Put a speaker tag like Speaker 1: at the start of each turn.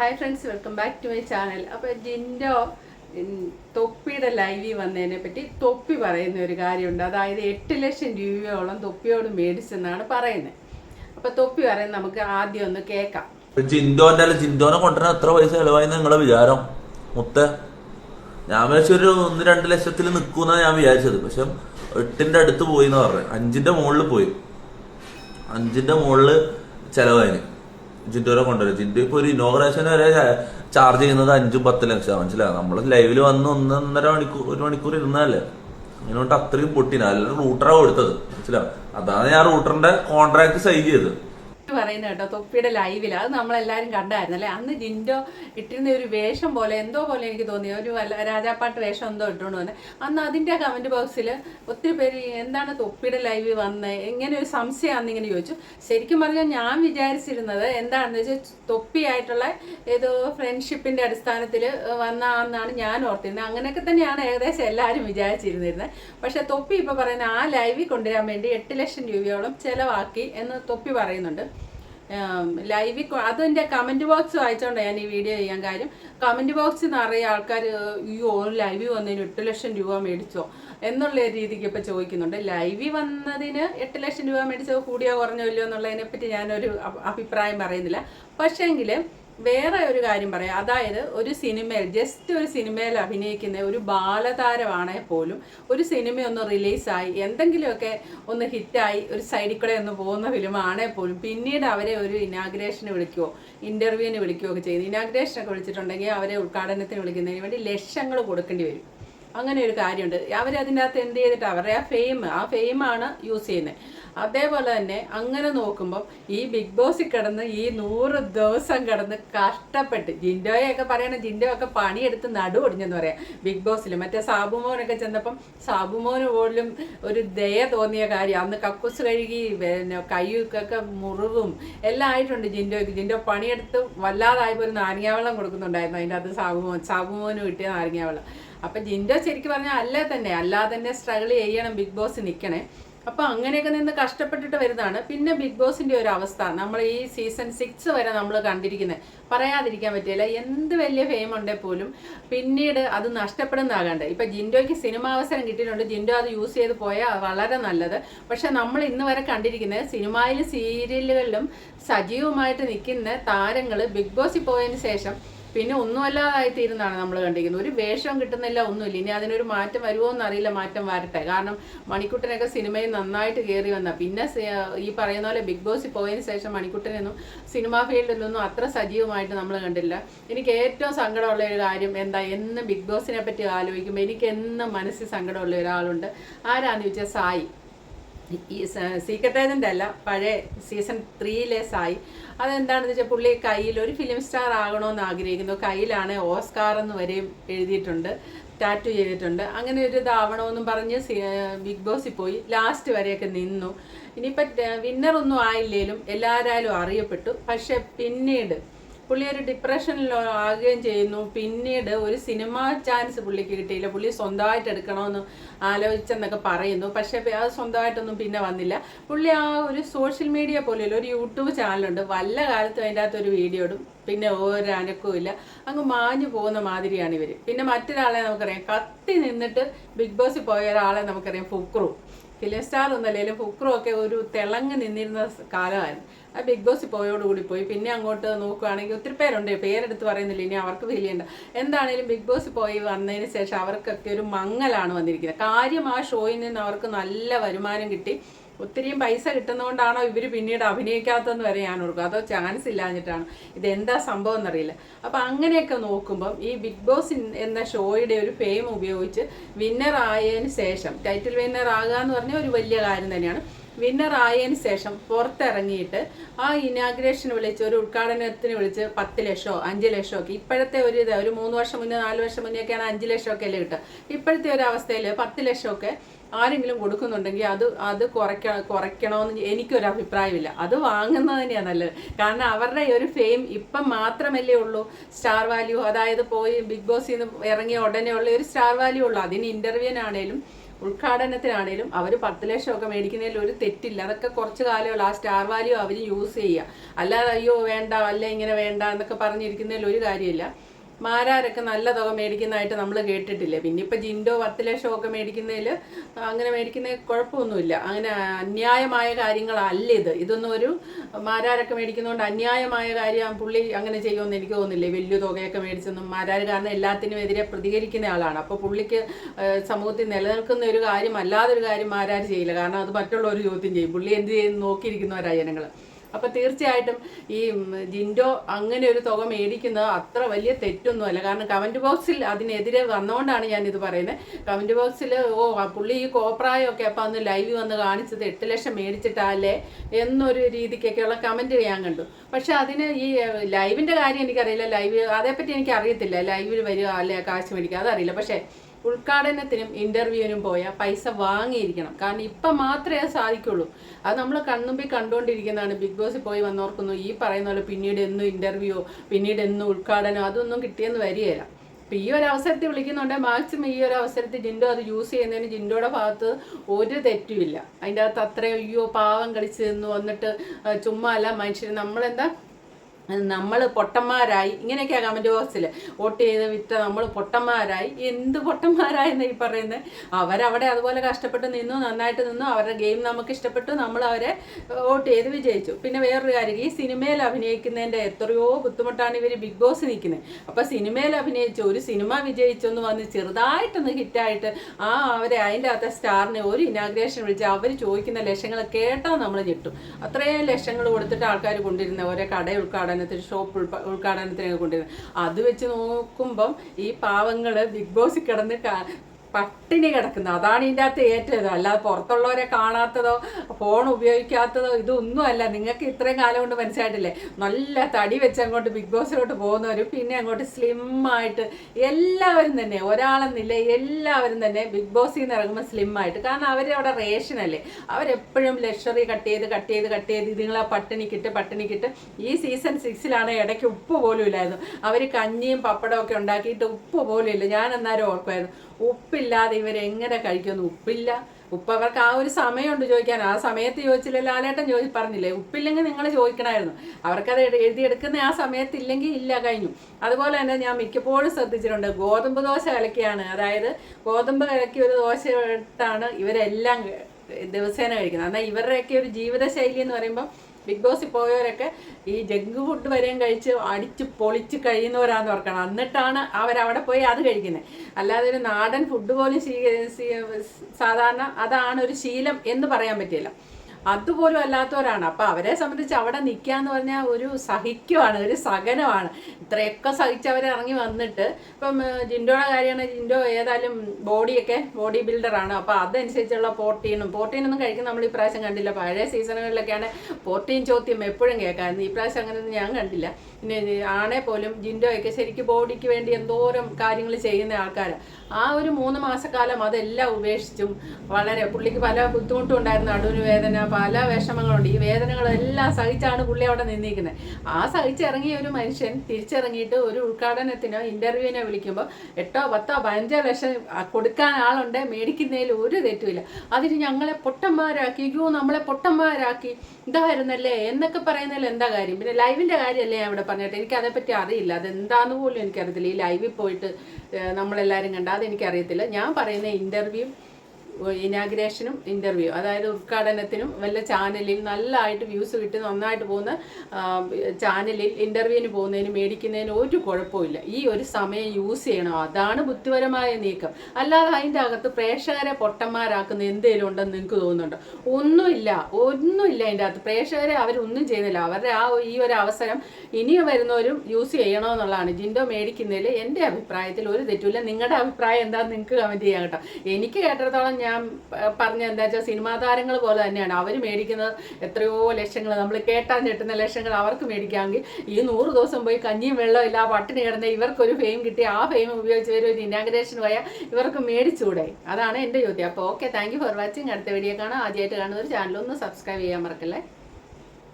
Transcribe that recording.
Speaker 1: Hi friends welcome back to my channel അപ്പോൾ ജിൻഡോ ഉം, തൊപ്പിയുടെ ലൈവിൽ വന്നതിനെ പറ്റി തൊപ്പി പറയുന്ന ഒരു കാര്യമുണ്ട്. അതായത് എട്ട് ലക്ഷം രൂപയോളം തൊപ്പിയോട് മേടിച്ചെന്നാണ് പറയുന്നത്. അപ്പോൾ തൊപ്പി പറയുന്നത് നമുക്ക് ആദ്യം ഒന്ന് കേൾക്കാം.
Speaker 2: ഇപ്പൊ ജിൻഡോന്റെ അല്ല ജിൻഡോനെ കൊണ്ടുവരാൻ എത്ര പൈസ ചെലവായി നിങ്ങളെ വിചാരം? മുത്ത. ഞാൻ വിചാരിച്ച ഒരു ഒന്ന് രണ്ട് ലക്ഷത്തിൽ നിൽക്കുന്ന ഞാൻ വിചാരിച്ചത്. പക്ഷെ എട്ടിന്റെ അടുത്ത് പോയി എന്ന് പറഞ്ഞു അഞ്ചിന്റെ മുകളിൽ പോയി. അഞ്ചിന്റെ മുകളിൽ ചെലവായിന്. ജിൻഡോനെ കൊണ്ടുവരും. ജിൻഡോ ഇപ്പൊ ഒരു ഇനോഗ്രേഷൻ വരെ ചാർജ് ചെയ്യുന്നത് അഞ്ചും പത്ത് ലക്ഷം മനസ്സിലാവും നമ്മൾ ലൈവിൽ വന്ന് ഒന്നൊന്നര മണിക്കൂർ ഒരു മണിക്കൂർ ഇരുന്നാലേ അതിനോട്ട് അത്രയും പൊട്ടിന അല്ല റൂട്ടറാ കൊടുത്തത് മനസ്സിലാവും അതാണ് ഞാൻ റൂട്ടറിന്റെ കോൺട്രാക്ട് സൈൻ ചെയ്തത്.
Speaker 1: പറയുന്നത് കേട്ടോ തൊപ്പിയുടെ ലൈവിൽ അത് നമ്മളെല്ലാവരും കണ്ടായിരുന്നു അല്ലേ? അന്ന് ജിൻഡോ ഇട്ടിരുന്ന ഒരു വേഷം പോലെ എന്തോ പോലെ എനിക്ക് തോന്നി. ഒരു രാജാപ്പാട്ട് വേഷം എന്തോ ഇട്ടുകൊണ്ട് വന്നെ. അന്ന് അതിന്റെ കമന്റ് ബോക്സിൽ ഒത്തിരി പേര് എന്താണ് തൊപ്പിയുടെ ലൈവ് വന്നത് എങ്ങനെ ഒരു സംശയമാണെന്ന് ഇങ്ങനെ ചോദിച്ചു. ശരിക്കും പറഞ്ഞാൽ ഞാൻ വിചാരിച്ചിരുന്നത് എന്താണെന്ന് വെച്ചാൽ തൊപ്പിയായിട്ടുള്ള ഏതോ ഫ്രണ്ട്ഷിപ്പിന്റെ അടിസ്ഥാനത്തിൽ വന്നാന്നാണ് ഞാൻ ഓർത്തിരുന്നത്. അങ്ങനെയൊക്കെ തന്നെയാണ് ഏകദേശം എല്ലാവരും വിചാരിച്ചിരുന്നിരുന്നത്. പക്ഷേ തൊപ്പി ഇപ്പോൾ പറയുന്ന ആ ലൈവിൽ കൊണ്ടുവരാൻ വേണ്ടി എട്ട് ലക്ഷം രൂപയോളം ചിലവാക്കി എന്ന് തൊപ്പി പറയുന്നുണ്ട്. ലൈവിൽ അതെന്റെ കമന്റ് ബോക്സ് വായിച്ചോണ്ടാണ് ഞാൻ ഈ വീഡിയോ ചെയ്യാൻ കാര്യം. കമന്റ് ബോക്സിൽ നിറയെ ആൾക്കാർ അയ്യോ ലൈവിൽ വന്നതിന് എട്ട് ലക്ഷം രൂപ മേടിച്ചോ എന്നുള്ള രീതിക്ക് ഇപ്പോൾ ചോദിക്കുന്നുണ്ട്. ലൈവിൽ വന്നതിന് എട്ട് ലക്ഷം രൂപ മേടിച്ചോ കൂടിയോ കുറഞ്ഞോ ഇല്ലയോ എന്നുള്ളതിനെ പറ്റി ഞാനൊരു അഭി- അഭിപ്രായം പറയുന്നില്ല. പക്ഷേങ്കിൽ വേറെ ഒരു കാര്യം പറയാം. അതായത് ഒരു സിനിമയിൽ ജസ്റ്റ് ഒരു സിനിമയിൽ അഭിനയിക്കുന്ന ഒരു ബാലതാരമാണെങ്കിൽ പോലും ഒരു സിനിമ ഒന്ന് റിലീസായി എന്തെങ്കിലുമൊക്കെ ഒന്ന് ഹിറ്റായി ഒരു സൈഡിൽ കൂടെ ഒന്ന് പോകുന്ന ഫിലിമാണെങ്കിൽ പോലും പിന്നീട് അവരെ ഒരു ഇനാഗ്രേഷന് വിളിക്കുമോ ഇന്റർവ്യൂവിന് വിളിക്കുകയോ ഒക്കെ ചെയ്യുന്നു. ഇനാഗ്രേഷനൊക്കെ വിളിച്ചിട്ടുണ്ടെങ്കിൽ അവരെ ഉദ്ഘാടനത്തിന് വിളിക്കുന്നതിന് വേണ്ടി ലക്ഷങ്ങൾ കൊടുക്കേണ്ടി വരും. അങ്ങനെ ഒരു കാര്യമുണ്ട്. അവരതിന്റെ അകത്ത് എന്ത് ചെയ്തിട്ട് അവരുടെ ആ ഫെയിം ആ ഫെയിമാണ് യൂസ് ചെയ്യുന്നത് അതേപോലെ തന്നെ അങ്ങനെ നോക്കുമ്പം ഈ ബിഗ് ബോസിൽ കിടന്ന് ഈ നൂറ് ദിവസം കിടന്ന് കഷ്ടപ്പെട്ട് ജിൻഡോയൊക്കെ പറയണ ജിൻഡോ ഒക്കെ പണിയെടുത്ത് നടു ഒടിഞ്ഞെന്ന് പറയാം. ബിഗ് ബോസിൽ മറ്റേ സാബുമോനൊക്കെ ചെന്നപ്പം സാബുമോന് പോലും ഒരു ദയ തോന്നിയ കാര്യം. അന്ന് കക്കൂസ് കഴുകി പിന്നെ കയ്യൊക്കെ മുറിവും എല്ലാം ആയിട്ടുണ്ട് ജിൻഡോയ്ക്ക്. ജിൻഡോ പണിയെടുത്ത് വല്ലാതായപ്പോൾ ഒരു നാരങ്ങാവെള്ളം കൊടുക്കുന്നുണ്ടായിരുന്നു. അതിന്റെ അത് സാബുമോൻ സാബുമോന് കിട്ടിയ നാരങ്ങാവെള്ളം. അപ്പം ജിൻഡോ ശരിക്കും പറഞ്ഞാൽ അല്ല തന്നെ? അല്ലാതെ തന്നെ സ്ട്രഗിൾ ചെയ്യണം ബിഗ് ബോസ് നിൽക്കണേ അപ്പോൾ അങ്ങനെയൊക്കെ നിന്ന് കഷ്ടപ്പെട്ടിട്ട് വരുന്നതാണ്. പിന്നെ ബിഗ് ബോസിന്റെ ഒരു അവസ്ഥ. നമ്മൾ ഈ സീസൺ സിക്സ് വരെ നമ്മൾ കണ്ടിരിക്കുന്നത് പറയാതിരിക്കാൻ പറ്റില്ല. എന്ത് വലിയ ഫെയിം ഉണ്ടേ പോലും പിന്നീട് അത് നഷ്ടപ്പെടുന്നതാകണ്ട്. ഇപ്പം ജിൻഡോയ്ക്ക് സിനിമ അവസരം കിട്ടിയിട്ടുണ്ട്. ജിൻഡോ അത് യൂസ് ചെയ്ത് പോയാൽ വളരെ നല്ലത്. പക്ഷെ നമ്മൾ ഇന്ന് വരെ കണ്ടിരിക്കുന്നത് സിനിമയിലും സീരിയലുകളിലും സജീവമായിട്ട് നിൽക്കുന്ന താരങ്ങൾ ബിഗ് ബോസിൽ പോയതിന് ശേഷം പിന്നെ ഒന്നും അല്ലാതായി തീരുന്നതാണ് നമ്മൾ കണ്ടിരിക്കുന്നത്. ഒരു വേഷം കിട്ടുന്നില്ല ഒന്നുമില്ല. ഇനി അതിനൊരു മാറ്റം വരുമോ എന്നറിയില്ല മാറ്റം വരട്ടെ. കാരണം മണിക്കുട്ടനൊക്കെ സിനിമയിൽ നന്നായിട്ട് കയറി വന്ന. പിന്നെ ഈ പറയുന്ന പോലെ ബിഗ് ബോസ് പോയതിന് ശേഷം മണിക്കുട്ടനൊന്നും സിനിമാ ഫീൽഡിലൊന്നും അത്ര സജീവമായിട്ട് നമ്മൾ കണ്ടില്ല. എനിക്ക് ഏറ്റവും സങ്കടമുള്ള ഒരു കാര്യം എന്താ? എന്ന് ബിഗ് ബോസിനെ പറ്റി ആലോചിക്കുമ്പോൾ എനിക്ക് എന്നും മനസ്സിൽ സങ്കടമുള്ള ഒരാളുണ്ട്. ആരാന്ന് ചോദിച്ചാൽ സായി. ഈ സീക്രട്ട് ഏജന്റ് അല്ല പഴയ സീസൺ ത്രീയിലെ സായി. അതെന്താണെന്ന് വെച്ചാൽ പുള്ളി കയ്യിൽ ഒരു ഫിലിം സ്റ്റാർ ആകണമെന്ന് ആഗ്രഹിക്കുന്നു. കയ്യിലാണ് ഓസ്കാർ എന്ന് വരെയും എഴുതിയിട്ടുണ്ട് ടാറ്റു ചെയ്തിട്ടുണ്ട്. അങ്ങനെ ഒരു ഇതാവണമെന്നും പറഞ്ഞ് ബിഗ് ബോസിൽ പോയി. ലാസ്റ്റ് വരെയൊക്കെ നിന്നു. ഇനിയിപ്പം വിന്നറൊന്നും ആയില്ലേലും എല്ലാവരായാലും അറിയപ്പെട്ടു. പക്ഷെ പിന്നീട് പുള്ളി ഒരു ഡിപ്രഷനിൽ ആകുകയും ചെയ്യുന്നു. പിന്നീട് ഒരു സിനിമ ചാൻസ് പുള്ളിക്ക് കിട്ടിയില്ല. പുള്ളി സ്വന്തമായിട്ട് എടുക്കണമെന്ന് ആലോചിച്ചെന്നൊക്കെ പറയുന്നു. പക്ഷേ അത് സ്വന്തമായിട്ടൊന്നും പിന്നെ വന്നില്ല. പുള്ളി ആ ഒരു സോഷ്യൽ മീഡിയ പോലെയുള്ള ഒരു യൂട്യൂബ് ചാനലുണ്ട് വല്ല കാലത്തും അതിന്റെ അകത്ത് ഒരു വീഡിയോ ഇടും. പിന്നെ ഒരു അനക്കവും ഇല്ല. അങ്ങ് മാഞ്ഞു പോകുന്ന മാതിരിയാണ് ഇവർ പിന്നെ മറ്റൊരാളെ നമുക്കറിയാം. കത്തി നിന്നിട്ട് ബിഗ് ബോസിൽ പോയ ഒരാളെ നമുക്കറിയാം ഫുക്രു. ഫിലിം സ്റ്റാർ ഒന്നല്ലേലും ഫുക്രു ഒക്കെ ഒരു തിളങ്ങി നിന്നിരുന്ന കാലമായിരുന്നു. ആ ബിഗ് ബോസ് പോയോടുകൂടി പോയി. പിന്നെ അങ്ങോട്ട് നോക്കുകയാണെങ്കിൽ ഒത്തിരി പേരുണ്ട്. പേരെടുത്ത് പറയുന്നില്ല. ഇനി അവർക്ക് ചെയ്യണ്ട എന്താണേലും ബിഗ് ബോസ് പോയി വന്നതിന് ശേഷം അവർക്കൊക്കെ ഒരു മങ്ങലാണ് വന്നിരിക്കുന്നത്. കാര്യം ആ ഷോയിൽ നിന്ന് അവർക്ക് നല്ല വരുമാനം കിട്ടി. ഒത്തിരിയും പൈസ കിട്ടുന്നതുകൊണ്ടാണോ ഇവർ പിന്നീട് അഭിനയിക്കാത്തതെന്ന് വരെ ഞാൻ ഓർക്കും. അതോ ചാൻസ് ഇല്ലാഞ്ഞിട്ടാണ്? ഇതെന്താ സംഭവം എന്നറിയില്ല. അപ്പോൾ അങ്ങനെയൊക്കെ നോക്കുമ്പം ഈ ബിഗ് ബോസ് എന്ന ഷോയുടെ ഒരു ഫെയിം ഉപയോഗിച്ച് വിന്നർ ആയതിന് ശേഷം ടൈറ്റിൽ വിന്നർ ആകുക എന്ന് പറഞ്ഞാൽ ഒരു വലിയ കാര്യം തന്നെയാണ്. വിന്നർ ആയതിനു ശേഷം പുറത്തിറങ്ങിയിട്ട് ആ ഇനാഗ്രേഷൻ വിളിച്ച് ഒരു ഉദ്ഘാടനത്തിന് വിളിച്ച് പത്ത് ലക്ഷമോ അഞ്ച് ലക്ഷമോ ഒക്കെ ഇപ്പോഴത്തെ ഒരു ഇത് ഒരു മൂന്ന് വർഷം മുന്നേ നാല് വർഷം മുന്നേ ഒക്കെയാണ് അഞ്ച് ലക്ഷമൊക്കെ അല്ലേ കിട്ടുക. ഇപ്പോഴത്തെ ഒരു അവസ്ഥയിൽ പത്ത് ലക്ഷമൊക്കെ ആരെങ്കിലും കൊടുക്കുന്നുണ്ടെങ്കിൽ അത് അത് കുറയ്ക്ക കുറയ്ക്കണമെന്ന് എനിക്കൊരു അഭിപ്രായമില്ല. അത് വാങ്ങുന്നത് തന്നെയാണ് നല്ലത്. കാരണം അവരുടെ ഒരു ഫെയിം ഇപ്പം മാത്രമല്ലേ ഉള്ളൂ. സ്റ്റാർ വാല്യൂ അതായത് പോയി ബിഗ് ബോസിൽ നിന്ന് ഇറങ്ങിയ ഉടനെ ഉള്ള ഒരു സ്റ്റാർ വാല്യൂ ഉള്ളൂ. അതിന് ഇന്റർവ്യൂവിനാണേലും ഉദ്ഘാടനത്തിനാണേലും അവർ പത്ത് ലക്ഷമൊക്കെ മേടിക്കുന്നതിൽ ഒരു തെറ്റില്ല. അതൊക്കെ കുറച്ച് കാലമുള്ള ആ സ്റ്റാർ വാല്യൂ അവർ യൂസ് ചെയ്യുക. അല്ലാതെ അയ്യോ വേണ്ട അല്ല ഇങ്ങനെ വേണ്ട എന്നൊക്കെ പറഞ്ഞിരിക്കുന്നതിൽ ഒരു കാര്യമില്ല. മാരാരൊക്കെ നല്ല തുക മേടിക്കുന്നതായിട്ട് നമ്മൾ കേട്ടിട്ടില്ല? പിന്നെ ഇപ്പം ജിൻഡോ പത്ത് ലക്ഷം ഒക്കെ മേടിക്കുന്നതിൽ അങ്ങനെ മേടിക്കുന്ന കുഴപ്പമൊന്നുമില്ല. അങ്ങനെ അന്യായമായ കാര്യങ്ങളല്ല ഇത്. ഇതൊന്നും ഒരു മാരാരൊക്കെ മേടിക്കുന്നതുകൊണ്ട് അന്യായമായ കാര്യം പുള്ളി അങ്ങനെ ചെയ്യുമെന്ന് എനിക്ക് തോന്നുന്നില്ല. വലിയ തുകയൊക്കെ മേടിച്ചൊന്നും മാരാർ കാരണം എല്ലാത്തിനും എതിരെ പ്രതികരിക്കുന്ന ആളാണ്. അപ്പോൾ പുള്ളിക്ക് സമൂഹത്തിൽ നിലനിൽക്കുന്ന ഒരു കാര്യം അല്ലാതൊരു കാര്യം മാരാർ ചെയ്യില്ല. കാരണം അത് മറ്റുള്ളവർ ചോദ്യം ചെയ്യും. പുള്ളി എന്ത് ചെയ്യുന്നു നോക്കിയിരിക്കുന്നവരായി ജനങ്ങൾ അപ്പൊ തീർച്ചയായിട്ടും ഈ ജിൻഡോ അങ്ങനെ ഒരു തുക മേടിക്കുന്നത് അത്ര വലിയ തെറ്റൊന്നുമല്ല. കാരണം കമന്റ് ബോക്സിൽ അതിനെതിരെ വന്നുകൊണ്ടാണ് ഞാൻ ഇത് പറയുന്നത്. കമന്റ് ബോക്സിൽ ഓ പുള്ളി ഈ കോപ്രായമൊക്കെ അപ്പൊ അന്ന് ലൈവ് വന്ന് കാണിച്ചത് എട്ട് ലക്ഷം മേടിച്ചിട്ടല്ലേ എന്നൊരു രീതിക്കൊക്കെയുള്ള കമന്റ് ഞാൻ കണ്ടു. പക്ഷെ അതിന് ഈ ലൈവിന്റെ കാര്യം എനിക്കറിയില്ല. ലൈവ് അതേപ്പറ്റി എനിക്ക് അറിയത്തില്ല ലൈവിൽ വരിക അല്ലെ കാശ് മേടിക്കുക അതറിയില്ല. പക്ഷേ ഉദ്ഘാടനത്തിനും ഇന്റർവ്യൂവിനും പോയ പൈസ വാങ്ങിയിരിക്കണം. കാരണം ഇപ്പം മാത്രമേ സാധിക്കുള്ളൂ. അത് നമ്മൾ കണ്ണുമ്പി കണ്ടുകൊണ്ടിരിക്കുന്നതാണ് ബിഗ് ബോസ് പോയി വന്നോർക്കുന്നു ഈ പറയുന്ന പോലെ പിന്നീട് എന്നും ഇന്റർവ്യൂ പിന്നീട് എന്നും ഉദ്ഘാടനം അതൊന്നും കിട്ടിയെന്ന് വരികയില്ല. അപ്പം ഈ ഒരു അവസരത്തിൽ വിളിക്കുന്നുണ്ട്. മാക്സിമം ഈ ഒരു അവസരത്തിൽ ജിൻഡോ അത് യൂസ് ചെയ്യുന്നതിന് ജിൻഡോയുടെ ഭാഗത്ത് ഒരു തെറ്റുമില്ല. അതിന്റെ അകത്ത് അത്രയും അയ്യോ പാവം കളിച്ച് നിന്നു വന്നിട്ട് ചുമ്മാ അല്ല മനുഷ്യർ നമ്മളെന്താ നമ്മൾ പൊട്ടന്മാരായി ഇങ്ങനെയൊക്കെയാണ് കമന്റ് ബോക്സിൽ വോട്ട് ചെയ്ത് വിറ്റ നമ്മൾ പൊട്ടന്മാരായി. എന്ത് പൊട്ടന്മാരായെന്ന് ഈ പറയുന്നത് അവരവിടെ അതുപോലെ കഷ്ടപ്പെട്ട് നിന്നു നന്നായിട്ട് നിന്നു അവരുടെ ഗെയിം നമുക്ക് ഇഷ്ടപ്പെട്ടു നമ്മൾ അവരെ വോട്ട് ചെയ്ത് വിജയിച്ചു. പിന്നെ വേറൊരു കാര്യം ഈ സിനിമയിൽ അഭിനയിക്കുന്നതിന്റെ എത്രയോ ബുദ്ധിമുട്ടാണ് ഇവർ ബിഗ് ബോസ് നിൽക്കുന്നത്. അപ്പോൾ സിനിമയിൽ അഭിനയിച്ചു ഒരു സിനിമ വിജയിച്ചൊന്ന് വന്ന് ചെറുതായിട്ടൊന്ന് ഹിറ്റായിട്ട് ആ അവരെ അതിന്റെ അകത്തെ സ്റ്റാറിനെ ഒരു ഇനാഗ്രേഷൻ വിളിച്ച് അവർ ചോദിക്കുന്ന ലക്ഷങ്ങൾ കേട്ടാൽ നമ്മൾ ഞെട്ടും. അത്രയും ലക്ഷങ്ങൾ കൊടുത്തിട്ട് ആൾക്കാർ കൊണ്ടിരുന്ന ഓരോ കട ഉദ്ഘാടനത്തിന് ഷോപ്പ് ഉദ്ഘാടനത്തിനൊക്കെ കൊണ്ടുവരുന്നത്. അത് വെച്ച് നോക്കുമ്പം ഈ പാവങ്ങൾ ബിഗ് ബോസിൽ കിടന്ന് പട്ടിണി കിടക്കുന്നത്. അതാണ് ഇതിന്റെ അകത്ത് ഏറ്റത് അല്ലാതെ പുറത്തുള്ളവരെ കാണാത്തതോ ഫോൺ ഉപയോഗിക്കാത്തതോ ഇതൊന്നും അല്ല നിങ്ങൾക്ക് ഇത്രയും കാലം കൊണ്ട് മനസ്സിലായിട്ടില്ലേ? നല്ല തടി വെച്ച് അങ്ങോട്ട് ബിഗ് ബോസിലോട്ട് പോകുന്നവരും പിന്നെ അങ്ങോട്ട് സ്ലിം ആയിട്ട് എല്ലാവരും തന്നെ ഒരാളെന്നില്ല എല്ലാവരും തന്നെ ബിഗ് ബോസിൽ നിന്ന് ഇറങ്ങുമ്പോൾ സ്ലിം ആയിട്ട്. കാരണം അവർ അവിടെ റേഷനല്ലേ അവരെപ്പോഴും ലക്ഷറി കട്ട് ചെയ്ത് കട്ട് ചെയ്ത് കട്ട് ചെയ്ത് ഇതുങ്ങളെ പട്ടിണിക്കിട്ട് പട്ടിണിക്കിട്ട് ഈ സീസൺ സിക്സിലാണ് ഇടയ്ക്ക് ഉപ്പ് പോലും ഇല്ലായിരുന്നു. അവർ കഞ്ഞിയും പപ്പടവും ഒക്കെ ഉണ്ടാക്കിയിട്ട് ഉപ്പ് പോലും ഇല്ല. ഞാൻ അന്നേരം ഓർക്കുമായിരുന്നു ഉപ്പില്ലാതെ ഇവരെങ്ങനെ കഴിക്കുന്നു? ഉപ്പില്ല. ഉപ്പ് അവർക്ക് ആ ഒരു സമയമുണ്ട് ചോദിക്കാൻ. ആ സമയത്ത് ചോദിച്ചില്ല ലാലേട്ടൻ ചോദി പറഞ്ഞില്ലേ ഉപ്പില്ലെങ്കിൽ നിങ്ങൾ ചോദിക്കണമായിരുന്നു. അവർക്കത് എഴു- എഴുതിയെടുക്കുന്ന ആ സമയത്ത് ഇല്ലെങ്കിൽ ഇല്ല കഴിഞ്ഞു. അതുപോലെ തന്നെ ഞാൻ മിക്കപ്പോഴും ശ്രദ്ധിച്ചിട്ടുണ്ട് ഗോതമ്പ് ദോശ കലക്കിയാണ് അതായത് ഗോതമ്പ് കലക്കി ഒരു ദോശ ഇട്ടാണ് ഇവരെല്ലാം ദിവസേന കഴിക്കുന്നത്. എന്നാൽ ഇവരുടെയൊക്കെ ഒരു ജീവിതശൈലി എന്ന് പറയുമ്പോൾ ബിഗ് ബോസിൽ പോയവരൊക്കെ ഈ ജങ്ക് ഫുഡ് വരെയും കഴിച്ച് അടിച്ച് പൊളിച്ച് കഴിയുന്നവരാന്ന് ഓർക്കണം. എന്നിട്ടാണ് അവരവിടെ പോയി അത് കഴിക്കുന്നത് അല്ലാതെ ഒരു നാടൻ ഫുഡ് പോലും സാധാരണ അതാണ് ഒരു ശീലം എന്ന് പറയാൻ പറ്റില്ല. അതുപോലും അല്ലാത്തവരാണ്. അപ്പം അവരെ സംബന്ധിച്ച് അവിടെ നിൽക്കുക എന്ന് പറഞ്ഞാൽ ഒരു സഹിക്കുവാണ് ഒരു സഹനമാണ്. ഇത്രയൊക്കെ സഹിച്ച് ഇറങ്ങി വന്നിട്ട് ഇപ്പം ജിൻഡോയുടെ കാര്യമാണ് ജിൻഡോ ഏതായാലും ബോഡിയൊക്കെ ബോഡി ബിൽഡറാണ്. അപ്പോൾ അതനുസരിച്ചുള്ള പോർട്ടീനും പോർട്ടീനൊന്നും കഴിക്കുന്ന നമ്മൾ ഈ പ്രാവശ്യം കണ്ടില്ല. പഴയ സീസണുകളിലൊക്കെയാണ് പോർട്ടീൻ ചോദ്യം എപ്പോഴും കേൾക്കാമായിരുന്നു ഈ പ്രാവശ്യം അങ്ങനെയൊന്നും ഞാൻ കണ്ടില്ല. പിന്നെ ആണെ പോലും ജിൻഡോയൊക്കെ ശരിക്കും ബോഡിക്ക് വേണ്ടി എന്തോരം കാര്യങ്ങൾ ചെയ്യുന്ന ആൾക്കാരാണ് ആ ഒരു മൂന്ന് മാസക്കാലം അതെല്ലാം ഉപേക്ഷിച്ചും വളരെ പുള്ളിക്ക് പല ബുദ്ധിമുട്ടും ഉണ്ടായിരുന്നു. നടുവിന് വേദന പല വിഷമങ്ങളുണ്ട്. ഈ വേദനകളെല്ലാം സഹിച്ചാണ് പുള്ളി അവിടെ നിന്നിരിക്കുന്നത് ആ സഹിച്ചിറങ്ങിയ ഒരു മനുഷ്യൻ തിരിച്ചിറങ്ങിയിട്ട് ഒരു ഉദ്ഘാടനത്തിനോ ഇന്റർവ്യൂവിനോ വിളിക്കുമ്പോൾ എട്ടോ പത്തോ പതിനഞ്ചോ ലക്ഷം കൊടുക്കാൻ ആളുണ്ട്. മേടിക്കുന്നതിൽ ഒരു തെറ്റുമില്ല. അതിന് ഞങ്ങളെ പൊട്ടന്മാരാക്കി. അയ്യോ നമ്മളെ പൊട്ടന്മാരാക്കി. ഇതായിരുന്നല്ലേ? എന്നൊക്കെ പറയുന്നതിൽ എന്താ കാര്യം? പിന്നെ ലൈവിന്റെ കാര്യമല്ലേ ഞാൻ ഇവിടെ പറഞ്ഞിട്ട് എനിക്ക് അതേപ്പറ്റി അറിയില്ല. അതെന്താന്ന് പോലും എനിക്കറിയത്തില്ല. ഈ ലൈവിൽ പോയിട്ട് നമ്മളെല്ലാവരും കണ്ട. അതെനിക്കറിയത്തില്ല. ഞാൻ പറയുന്ന ഇന്റർവ്യൂ ഇനാഗ്രേഷനും ഇന്റർവ്യൂ അതായത് ഉദ്ഘാടനത്തിനും വല്ല ചാനലിൽ നല്ലതായിട്ട് വ്യൂസ് കിട്ടി നന്നായിട്ട് പോകുന്ന ചാനലിൽ ഇന്റർവ്യൂവിന് പോകുന്നതിന് മേടിക്കുന്നതിന് ഒരു കുഴപ്പമില്ല ഈ ഒരു സമയം യൂസ് ചെയ്യണം. അതാണ് ബുദ്ധിപരമായ നീക്കം. അല്ലാതെ അതിന്റെ അകത്ത് പ്രേക്ഷകരെ പൊട്ടന്മാരാക്കുന്ന എന്തെങ്കിലും ഉണ്ടെന്ന് നിങ്ങൾക്ക് തോന്നുന്നുണ്ടോ? ഒന്നുമില്ല. ഒന്നുമില്ല അതിന്റെ അകത്ത്. പ്രേക്ഷകരെ അവരൊന്നും ചെയ്യുന്നില്ല. അവരുടെ ആ ഈ ഒരു അവസരം ഇനിയും വരുന്നവരും യൂസ് ചെയ്യണമെന്നുള്ളതാണ്. ജിൻഡോ മേടിക്കുന്നതിൽ എന്റെ അഭിപ്രായത്തിൽ ഒരു തെറ്റുമില്ല. നിങ്ങളുടെ അഭിപ്രായം എന്താണെന്ന് നിങ്ങൾക്ക് കമന്റ് ചെയ്യാം കേട്ടോ. എനിക്ക് കേട്ടിടത്തോളം ഞാൻ പ- പറഞ്ഞ എന്താ വെച്ചാൽ സിനിമാ താരങ്ങൾ പോലെ തന്നെയാണ്. അവർ മേടിക്കുന്നത് എത്രയോ ലക്ഷങ്ങൾ നമ്മൾ കേട്ടാൻ ഞെട്ടുന്ന ലക്ഷങ്ങൾ അവർക്ക് മേടിക്കാമെങ്കിൽ ഈ നൂറ് ദിവസം പോയി കഞ്ഞിയും വെള്ളം ഇല്ല പട്ടിണി കിടന്ന ഇവർക്കൊരു ഫെയിം കിട്ടി. ആ ഫെയിം ഉപയോഗിച്ച് ഒരു ഇനാഗ്രേഷൻ പോയാൽ ഇവർക്ക് മേടിച്ചുകൂടെ അതാണ് എന്റെ ചോദ്യം. അപ്പോൾ ഓക്കെ താങ്ക് ഫോർ വാച്ചിങ് അടുത്ത വീഡിയോ കാണാം. ആദ്യമായിട്ട് കാണുന്ന ഒരു ചാനൽ ഒന്ന് സബ്സ്ക്രൈബ് ചെയ്യാൻ മറക്കല്ലേ?